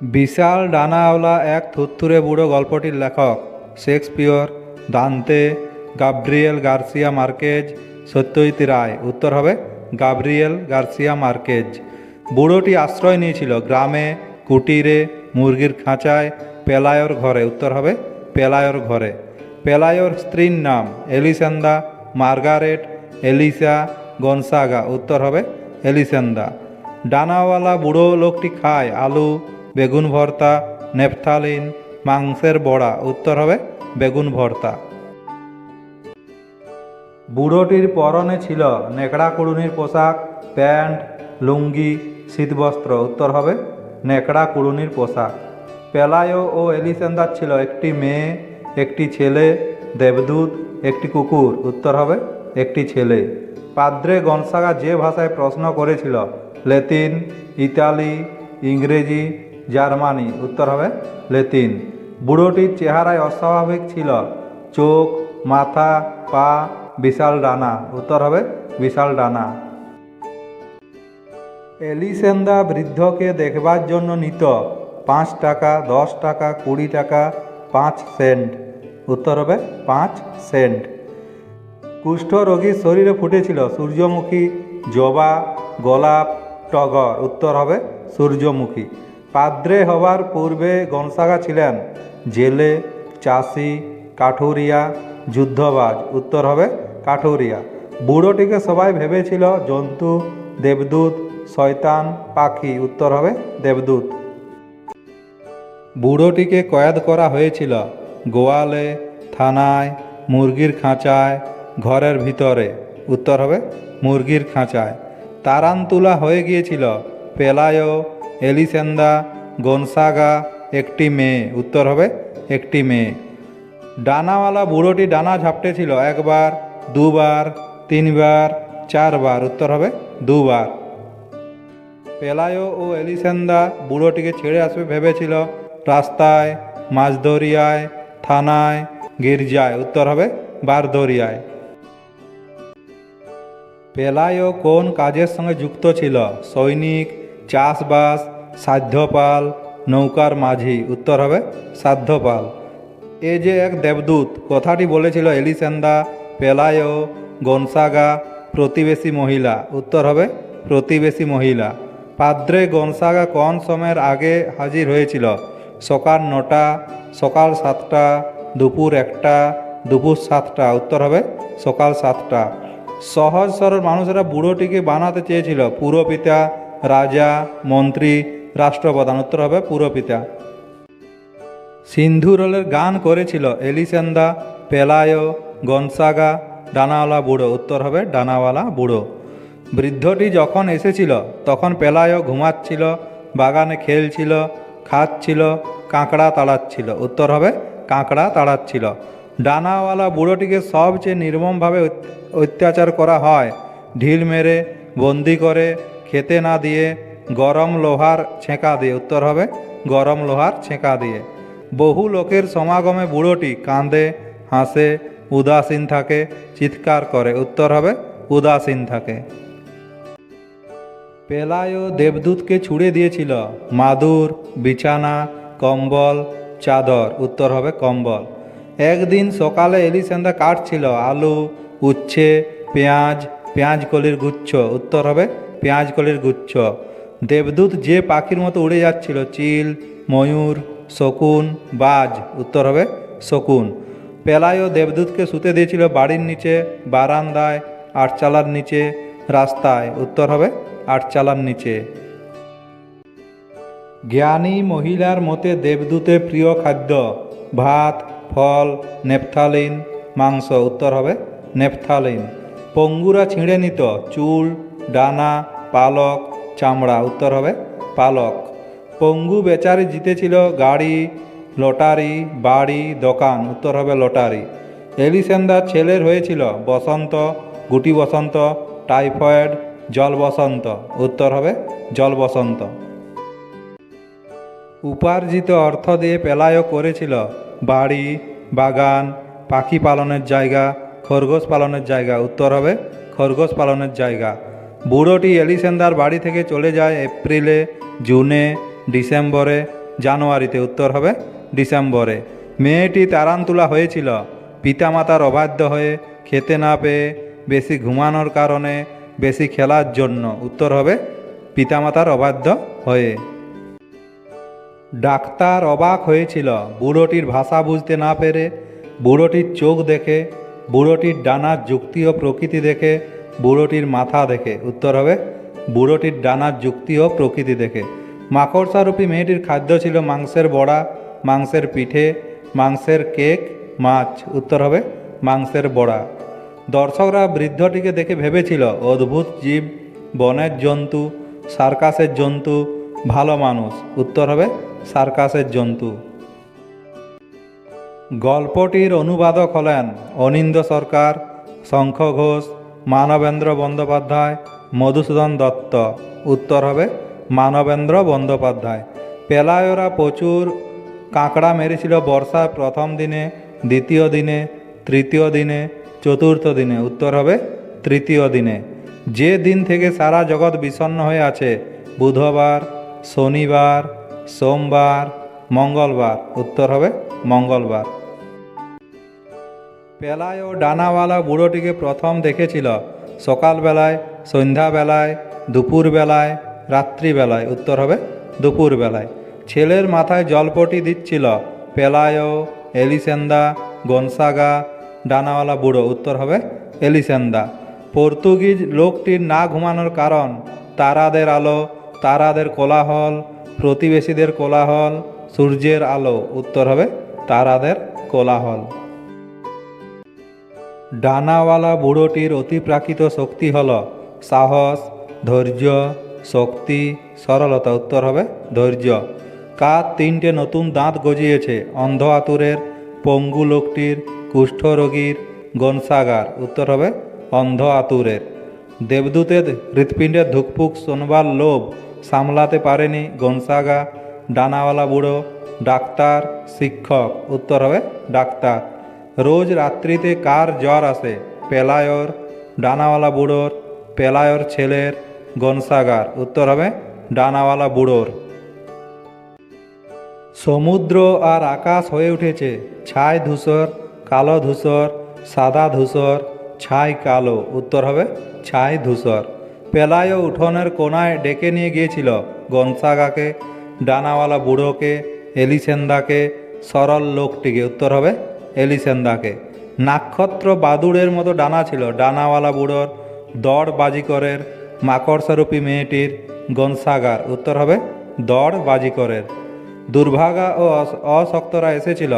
বিশাল ডানাওয়ালা এক থুরথুরে বুড়ো গল্পটির লেখক, Shakespeare Dante Gabriel Garcia Marquez. Satyajit Ray, উত্তর হবে গাব্রিয়েল গার্সিয়া মার্কেজ। বুড়োটি আশ্রয় নিয়েছিল গ্রামে, কুটিরে, মুরগির খাঁচায়, পেলায়র ঘরে, উত্তর হবে পেলায়র ঘরে। পেলায়র স্ত্রীর নাম এলিসেন্দা, মার্গারেট এলিসা গনসাগা, উত্তর হবে এলিসেন্দা। ডানাওয়ালা বুড়ো লোকটি খায় আলু বেগুন ভর্তা, নেপথালিন, মাংসের বড়া। উত্তর হবে বেগুন ভর্তা। বুড়োটির পরনে ছিল নেকড়া কুড়ুনির পোশাক, প্যান্ট, লুঙ্গি, শীতবস্ত্র। উত্তর হবে নেকড়া কুড়ুনির পোশাক। পেলায়ো ও এলিসেন্দার ছিল একটি মেয়ে, একটি ছেলে, দেবদূত, একটি কুকুর। উত্তর হবে একটি ছেলে। পাদ্রে গনসাগা যে ভাষায় প্রশ্ন করেছিল, লেতিন, ইতালি, ইংরেজি জার্মানি। উত্তর হবে লেতিন। বুড়োটির চেহারায় অস্বাভাবিক ছিল। চোখ, মাথা, পা, বিশাল ডানা। উত্তর হবে বিশাল ডানা। এলিসেন্দা বৃদ্ধকে দেখবার জন্য নিত। পাঁচ টাকা, দশ টাকা, কুড়ি টাকা, পাঁচ সেন্ট। উত্তর হবে পাঁচ সেন্ট। কুষ্ঠ রোগীর শরীরে ফুটেছিল। সূর্যমুখী, জবা, গোলাপ, টগর। উত্তর হবে সূর্যমুখী। পাদ্রে হওয়ার পূর্বে গনসাগা ছিলেন। জেলে, চাষি, কাঠুরিয়া, যুদ্ধবাজ, উত্তর হবে কাঠুরিয়া। বুড়োটিকে সবাই ভেবেছিল জন্তু, দেবদূত, শয়তান, পাখি, উত্তর হবে দেবদূত। বুড়োটিকে কয়েদ করা হয়েছিল গোয়ালে, থানায়, মুরগির খাঁচায়, ঘরের ভিতরে, উত্তর হবে মুরগির খাঁচায়। তারান্তুলা হয়ে গিয়েছিল পেলায়ো এলিসেন্দা গনসাগা একটি মেয়ে। উত্তর হবে, একটি মেয়ে। ডানাওয়ালা বুড়োটি ডানা ঝাপটেছিল একবার, দুবার, তিনবার, চারবার। উত্তর হবে, দুবার। পেলায়ো ও এলিসেন্দা বুড়োটিকে ছেড়ে আসবে ভেবেছিল, রাস্তায় মাঝদরিয়ায় থানায়, গির্জায়। উত্তর হবে, বারদরিয়ায়। পেলায়ো কোন কাজের সঙ্গে যুক্ত ছিল? সৈনিক চাষবাস, সাধ্যপাল, নৌকার মাঝি, উত্তর হবে সাধ্যপাল। এ যে এক দেবদূত, কথাটি বলেছিল এলিসেন্দা, পেলায়ো, গনসাগা, প্রতিবেশী মহিলা, উত্তর হবে প্রতিবেশী মহিলা। পাদ্রে গনসাগা কোন সময়ের আগে হাজির হয়েছিল? সকাল নটা, সকাল সাতটা, দুপুর একটা, দুপুর সাতটা, উত্তর হবে সকাল সাতটা। সহজ সরল মানুষেরা বুড়োটিকে বানাতে চেয়েছিল। পুরপিতা রাজা, মন্ত্রী, রাষ্ট্রপ্রধান, উত্তর হবে পুরপিতা। সিন্ধুরলের গান করেছিল এলিসেন্দা, পেলায়ো, গনসাগা, ডানাওয়ালা বুড়ো, উত্তর হবে ডানাওয়ালা বুড়ো। বৃদ্ধটি যখন এসেছিল, তখন পেলায়ো ঘুমাচ্ছিল, বাগানে খেলছিল, খাচ্ছিল, কাঁকড়া তাড়াচ্ছিল, উত্তর হবে কাঁকড়া তাড়াচ্ছিল। ডানাওয়ালা বুড়োটিকে সবচেয়ে নির্মমভাবে অত্যাচার করা হয়। ঢিল মেরে, বন্দি করে খেতে না দিয়ে গরম লোহার ছেঁকা দিয়ে, উত্তর হবে গরম লোহার ছেঁকা দিয়ে। বহু লোকের সমাগমে বুড়োটি কাঁদে, হাসে, উদাসীন থাকে, চিৎকার করে, উত্তর হবে উদাসীন থাকে। পেলায়ও দেবদূতকে ছুড়ে দিয়েছিল মাদুর, বিছানা, কম্বল, চাদর, উত্তর হবে কম্বল। একদিন সকালে এলিসেন্দা কাটছিল আলু, উচ্ছে, পেঁয়াজ পেঁয়াজ কলির গুচ্ছ, উত্তর হবে পেঁয়াজ কলের গুচ্ছ। দেবদূত যে পাখির মতো উড়ে যাচ্ছিল, চিল, ময়ূর, শকুন, বাজ, উত্তর হবে শকুন। পেলায়ও দেবদূতকে শুতে দিয়েছিল বাড়ির নিচে, বারান্দায়, আটচালার নিচে, রাস্তায়, উত্তর হবে আটচালার নিচে। জ্ঞানী মহিলার মতে দেবদূতের প্রিয় খাদ্য, ভাত, ফল, নেপথালিন, মাংস, উত্তর হবে নেপথালিন। পঙ্গুরা ছিঁড়ে নিত, চুল ডানা, পালক, চামড়া। উত্তর হবে পালক। পঙ্গু বেচারি জিতেছিল গাড়ি, লটারি, বাড়ি, দোকান। উত্তর হবে লটারি। এলিসেন্দার ছেলের হয়েছিল বসন্ত, গুটি বসন্ত, টাইফয়েড, জল বসন্ত। উত্তর হবে জল বসন্ত। উপার্জিত অর্থ দিয়ে পেলায়ও করেছিল বাড়ি, বাগান, পাখি পালনের জায়গা, খরগোশ পালনের জায়গা। উত্তর হবে খরগোশ পালনের জায়গা। বুড়োটি এলিসেন্দার বাড়ি থেকে চলে যায় এপ্রিলে, জুনে, ডিসেম্বরে, জানুয়ারিতে। উত্তর হবে ডিসেম্বরে। মেয়েটি তারান্তুলা হয়েছিল। পিতামাতার অবাধ্য হয়ে খেতে না পেয়ে বেশি ঘুমানোর কারণে বেশি খেলার জন্য। উত্তর হবে পিতামাতার অবাধ্য হয়ে। ডাক্তার অবাক হয়েছিল। বুড়োটির ভাষা বুঝতে না পেরে বুড়োটির চোখ দেখে, বুড়োটির ডানার যুক্তি ও প্রকৃতি দেখে বুড়োটির মাথা দেখে। উত্তর হবে, বুড়োটির ডানার যুক্তি ও প্রকৃতি দেখে। মাকড়সারূপী মেয়েটির খাদ্য ছিল মাংসের বড়া, মাংসের পিঠে, মাংসের কেক, মাছ। উত্তর হবে, মাংসের বড়া। দর্শকরা বৃদ্ধটিকে দেখে ভেবেছিল, অদ্ভুত জীব, বনের জন্তু, সার্কাসের জন্তু, ভালো মানুষ। উত্তর হবে, সার্কাসের জন্তু। গল্পটির অনুবাদক হলেন অনিন্দ সরকার, শঙ্খ ঘোষ মানবেন্দ্র বন্দ্যোপাধ্যায়, মধুসূদন দত্ত। উত্তর হবে মানবেন্দ্র বন্দ্যোপাধ্যায়। পেলায়রা প্রচুর কাঁকড়া মেরেছিল বর্ষার প্রথম দিনে, দ্বিতীয় দিনে, তৃতীয় দিনে, চতুর্থ দিনে। উত্তর হবে তৃতীয় দিনে। যে দিন থেকে সারা জগৎ বিষণ্ণ হয়ে আছে, বুধবার, শনিবার, সোমবার, মঙ্গলবার। উত্তর হবে মঙ্গলবার। পেলায় ও ডানাওয়ালা বুড়োটিকে প্রথম দেখেছিল। সকালবেলায়, সন্ধ্যাবেলায়, দুপুরবেলায়, রাত্রিবেলায়, উত্তর হবে, দুপুরবেলায়। ছেলের মাথায় জলপটি দিচ্ছিল পেলায়ো এলিসেন্দা, গনসাগা, ডানাওয়ালা বুড়ো, উত্তর হবে, এলিসেন্দা। পর্তুগিজ লোকটির না ঘুমানোর কারণ, তারাদের আলো, তারাদের কোলাহল, প্রতিবেশীদের কোলাহল, সূর্যের আলো, উত্তর হবে, তারাদের কোলাহল। ডানাওয়ালা বুড়োটির অতিপ্রাকৃত শক্তি হল সাহস, ধৈর্য, শক্তি। সরলতা, উত্তর হবে ধৈর্য। কার তিনটে নতুন দাঁত গজিয়েছে, অন্ধ আতুরের, পঙ্গু লোকটির কুষ্ঠরোগীর গনসাগার। উত্তর হবে অন্ধ আতুরের। দেবদূতের হৃৎপিণ্ডের ধুকপুক শোনবার লোভ সামলাতে পারেনি গনসাগা, ডানাওয়ালা বুড়ো, ডাক্তার, শিক্ষক। উত্তর হবে ডাক্তার। রোজ রাত্রিতে কার জ্বর আসে? পেলায়র, ডানাওয়ালা বুড়োর, পেলায়র ছেলের, গনসাগার। উত্তর হবে ডানাওয়ালা বুড়োর। সমুদ্র আর আকাশ হয়ে উঠেছে। ছাই ধূসর, কালো ধূসর, সাদা ধূসর, ছাই কালো। উত্তর হবে ছাই ধূসর। পেলায় উঠোনের কোনায় ডেকে নিয়ে গিয়েছিল। গনসাগাকে, ডানাওয়ালা বুড়োকে, এলিসেন্দাকে, সরল লোকটিকে। উত্তর হবে এলিসেন্দাকে। নাক্ষত্র বাদুড়ের মতো ডানা ছিল। ডানাওয়ালা বুড়োর দড় বাজিকরের মাকড়সারূপী মেয়েটির গনসাগার। উত্তর হবে দড় বাজিকরের। দুর্ভাগা ও অশক্তরা এসেছিল।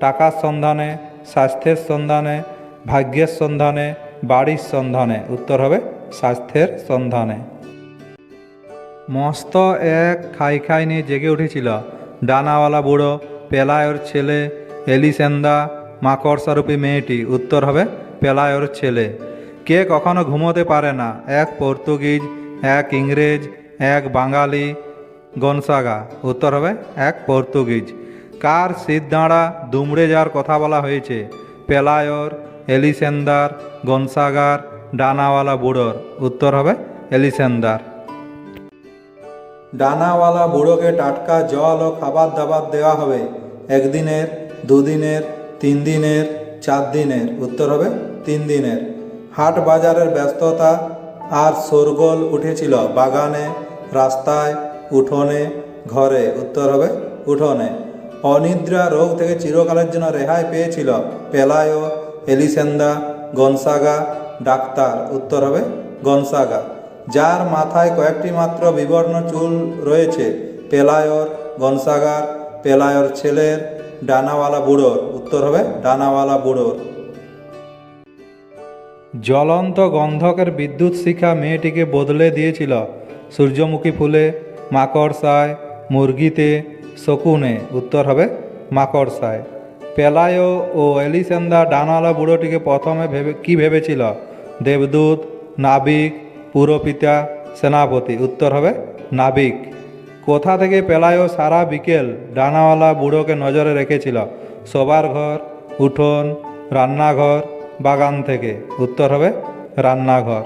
টাকার সন্ধানে, স্বাস্থ্যের সন্ধানে, ভাগ্যের সন্ধানে, বাড়ির সন্ধানে। উত্তর হবে স্বাস্থ্যের সন্ধানে। মস্ত এক খাই খাই নিয়ে জেগে উঠেছিল। ডানাওয়ালা বুড়ো পেলায়র ছেলে, এলিসেন্দা মাকড়সারূপী মেয়েটি, উত্তর হবে, পেলায়র ছেলে। কে কখনো ঘুমোতে পারে না? এক পর্তুগিজ, এক ইংরেজ, এক বাঙালি, গনসাগা। উত্তর হবে, এক পর্তুগিজ। কার সিদ্ধাঁড়া দুমড়ে যাওয়ার কথা বলা হয়েছে? পেলায়র, এলিসেন্দার, গনসাগার, ডানাওয়ালা বুড়োর। উত্তর হবে, এলিসেন্দার। ডানাওয়ালা বুড়োকে টাটকা জল ও খাবার দাবার দেওয়া হবে। একদিনের, দুদিনের তিন দিনের, চার দিনের, উত্তর হবে তিন দিনের। হাট বাজারের ব্যস্ততা আর শোরগোল উঠেছিল বাগানে, রাস্তায়, উঠোনে, ঘরে। উত্তর হবে উঠোনে। অনিদ্রা রোগ থেকে চিরকালের জন্য রেহাই পেয়েছিল পেলায়ো, এলিসেন্দা, গনসাগা, ডাক্তার। উত্তর হবে গনসাগা। যার মাথায় কয়েকটি মাত্র বিবর্ণ চুল রয়েছে, পেলায়র, গনসাগার, পেলায়র ছেলের ডানাওয়ালা বুড়োর। উত্তর হবে ডানাওয়ালা বুড়োর। জ্বলন্ত গন্ধকের বিদ্যুৎ শিখা মেয়েটিকে বদলে দিয়েছিল সূর্যমুখী ফুলে, মাকড়সায়, মুরগিতে, শকুনে। উত্তর হবে মাকড়সায়। পেলায়ো ও এলিসেন্দা ডানাওয়ালা বুড়োটিকে প্রথমে ভেবে, কি ভেবেছিল? দেবদূত, নাবিক, পুরপিতা, সেনাপতি। উত্তর হবে নাবিক। কোথা থেকে পেলায়ও সারা বিকেল ডানাওয়ালা বুড়োকে নজরে রেখেছিল? সবার ঘর, উঠোন, রান্নাঘর, বাগান থেকে। উত্তর হবে রান্নাঘর।